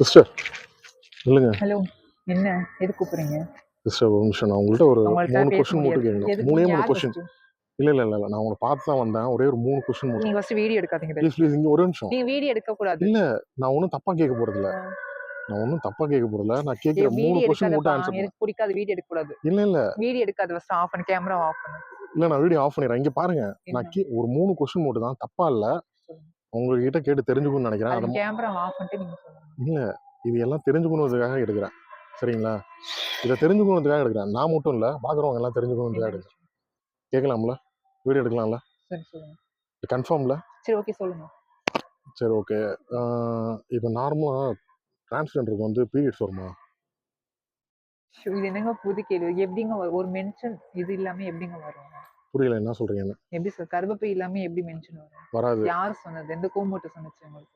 Sister இல்லைங்க hello என்ன? எது கூப்பிடுறீங்க? சிஸ்டர் ஒரு நிமிஷம். நான் உங்கள்கிட்ட ஒரு மூணு கொஸ்டின் மட்டும். கேட்கணும்? மூணே மூணு கொஸ்டின்? இல்லை இல்லை இல்லை நான் உங்களை பார்த்து தான் வந்தேன். ஒரே ஒரு மூணு கொஸ்டின் மட்டும். நீங்க ஃபர்ஸ்ட் வீடியோ எடுக்காதீங்க ப்ளீஸ் ப்ளீஸ் இங்கே ஒரு நிமிஷம். நீங்க வீடியோ எடுக்க கூடாது இல்லை நான் ஒன்றும் தப்பாக கேட்க போகிறதில்ல நான் ஒன்றும் தப்பாக கேட்க போகிறதில்ல நான் கேட்குற மூணு கொஸ்டின் மட்டும் ஆன்சர் எனக்கு பிடிக்காது. வீடியோ எடுக்க கூடாது இல்லை இல்லை. வீடியோ எடுக்காத ஃபர்ஸ்ட் ஆஃப் பண்ணு. கேமரா ஆஃப் பண்ணு. இல்லை நான் வீடியோ ஆஃப் பண்ணிடுறேன். இங்கே பாருங்க? நான் ஒரு மூணு கொஸ்டின் மட்டும் தான். தப்பா இல்லை. உங்ககிட்ட கேட்டு தெரிஞ்சுக்கணும்னு நினைக்கிறேன். கேமரா ஆஃப் பண்ணிட்டு நீங்க இல்லை இது எல்லாம் தெரிஞ்சுக்கணுன்றதுக்காக எடுக்கிறேன். சரிங்களா? இதை தெரிஞ்சுக்கணுன்றதுக்காக எடுக்கிறேன். நான் மட்டும் இல்லை பார்க்குறவங்க எல்லாம் தெரிஞ்சுக்கணுன்றதுக்காக எடுக்கிறேன். கேட்கலாம்ல? வீடியோ எடுக்கலாம்ல? சரி சொல்லுங்க. கன்ஃபார்ம்ல? சரி ஓகே சொல்லுங்க. சரி ஓகே. இப்போ நார்மலாக டிரான்ஸ்ஜெண்டருக்கு வந்து பீரியட்ஸ் வருமா? இது என்னங்க புது கேள்வி. எப்படிங்க? ஒரு மென்ஷன் இது இல்லாம எப்படிங்க வரும்? புரியல என்ன சொல்கிறீங்கன்னு எப்படி சார் கர்ப்பப்பை இல்லாம எப்படி மென்ஷன் வரும்? வராது. யார் சொன்னது? எந்த கோமோட்டு சொன்னச்சு உங்களுக்கு?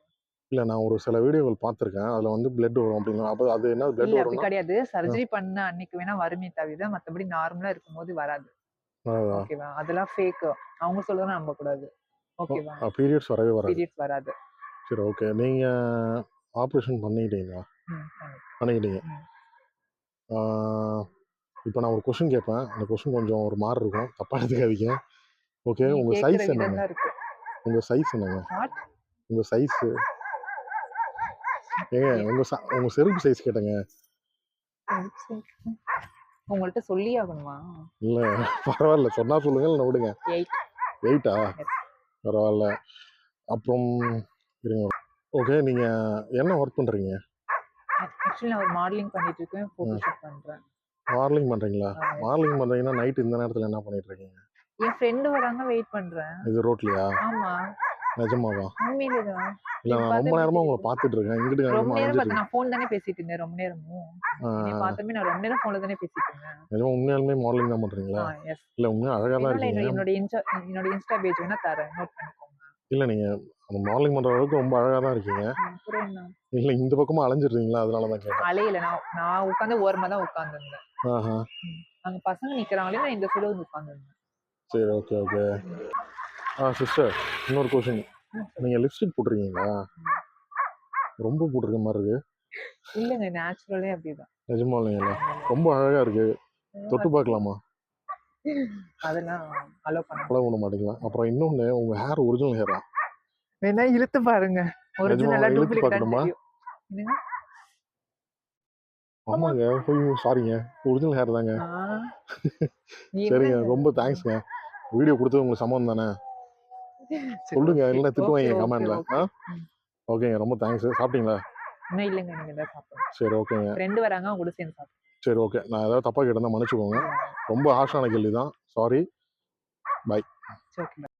இல்லை நான் ஒரு சில வீடியோகள் பார்த்துருக்கேன். அதில் வந்து பிளட் வரும் அப்படின்னா அப்போ அது என்ன பிளட் வரும்னா கிடையாது. சர்ஜரி பண்ண அன்னைக்கு வேணா வருமே தவிர மத்தபடி நார்மலா இருக்கும்போது வராது. ஓகேவா அதெல்லாம் ஃபேக் அவங்க சொல்றதை நம்ப கூடாது. ஓகேவா பீரியட்ஸ் வரவே வராது. பீரியட்ஸ் வராது. சரி ஓகே நீங்கள் ஆப்ரேஷன் பண்ணிக்கிட்டீங்களா. பண்ணிக்கிட்டீங்க. இப்போ நான் ஒரு கொஷின் கேட்பேன். அந்த கொஷின் கொஞ்சம் ஒரு மாதிரி இருக்கும். தப்பாக எடுத்துக்காதீங்க. ஓகே உங்கள் சைஸ் என்னங்க? உங்கள் சைஸ் என்னங்க? உங்கள் சைஸு ஏங்க உங்கள் ச உங்கள் செருப்பு சைஸ் கேட்டேங்க. உங்கள்ட்ட சொல்லி ஆகணுமா இல்லை பரவாயில்ல. சொன்னால் சொல்லுங்க இல்லை விடுங்க. எயிட் எயிட்டா. பரவாயில்ல. அப்புறம் இருங்க. ஓகே நீங்கள் என்ன ஒர்க் பண்ணுறீங்க ஆக்சுவலி நான் ஒரு மாடலிங் பண்ணிட்டு இருக்கேன் ஃபோட்டோ ஷூட் பண்றேன். Modelling yes. மாடலிங் பண்ணுறீங்கன்னா நைட் இந்த நேரத்தில் என்ன பண்ணிட்டு இருக்கீங்க? என் ஃப்ரெண்டு வராங்க வெயிட் பண்றேன். இது ரோட்லையா ஆமா. நிஜமாவா? உண்மையிலேதான். இல்லை நான் ரொம்ப நேரமாக உங்களை பார்த்துட்டு இருக்கேன் இங்கிட்டு ரொம்ப நேரம் பார்த்து நான் ஃபோன் தானே பேசிட்டு இருந்தேன் ரொம்ப நேரமும். பார்த்தமே நான் ரொம்ப நேரம் ஃபோன்ல தானே பேசிட்டு இருந்தேன். நிஜமா உண்மையாலுமே மாடலிங் தான் பண்ணுறீங்களா எஸ் இல்லை உண்மையாக அழகாக தான் இருக்கீங்க. என்னோட இன்ஸ்டா என்னோட இன்ஸ்டா பேஜ் வேணா தரேன் நோட் பண்ணிக்கோங்க. இல்லை அந்த மாடலிங் பண்ணுற அளவுக்கு ரொம்ப அழகாக தான் இருக்கீங்க. இல்லை இந்த பக்கமாக அலைஞ்சிருந்தீங்களா அதனால தான் கேட்டேன். அலையில நான் நான் உட்காந்து ஓரமா தான் உட்காந்துருந்தேன். ஆஹா. அங்க பசங்க நிக்கிறாங்களே நான் இந்த சைடு வந்து உட்காந்துருந்தேன். சரி ஓகே ஓகே ஆ சிஸ்டர் இன்னொரு கொஷின் நீங்கள் லிப்ஸ்டிக் போட்டிருக்கீங்களா? ரொம்ப போட்டிருக்க மாதிரி இருக்கு. இல்லைங்க நேச்சுரலே அப்படிதான். நிஜமா இல்லைங்களா? ரொம்ப அழகாக இருக்கு. தொட்டு பார்க்கலாமா? அதெல்லாம் அலோ பண்ண அவ்வளோ பண்ண மாட்டீங்களா? அப்புறம் இன்னொன்று உங்கள் ஹேர் ஒரிஜினல் ஹேரா வேணா இழுத்து பாருங்க. ஒரிஜினலா இழுத்து டூப்ளிகேட் பார்க்கணுமா? ஆமாங்க. ஐயோ சாரிங்க ஒரிஜினல் ஹேர் தாங்க. சரிங்க? ரொம்ப தேங்க்ஸ்ங்க வீடியோ கொடுத்தது உங்களுக்கு சம்மந்தம் தானே? சொல்லுங்க. இல்லை திட்டுவாங்க கமெண்ட்ல. ஓகேங்க. ரொம்ப தேங்க்ஸ். சாப்பிட்டீங்களா? இன்னும் இல்லைங்க. நீங்க தான் சாப்பிடுங்க சரி ஓகேங்க. ஃப்ரெண்டு வராங்க. அவங்க கூட சேர்ந்து சாப்பிடுங்க சரி ஓகே. நான் ஏதாவது தப்பாக கேட்டிருந்தா மன்னிச்சுக்கோங்க. ரொம்ப ஹார்ஷான கேள்வி தான் சாரி ஓகே.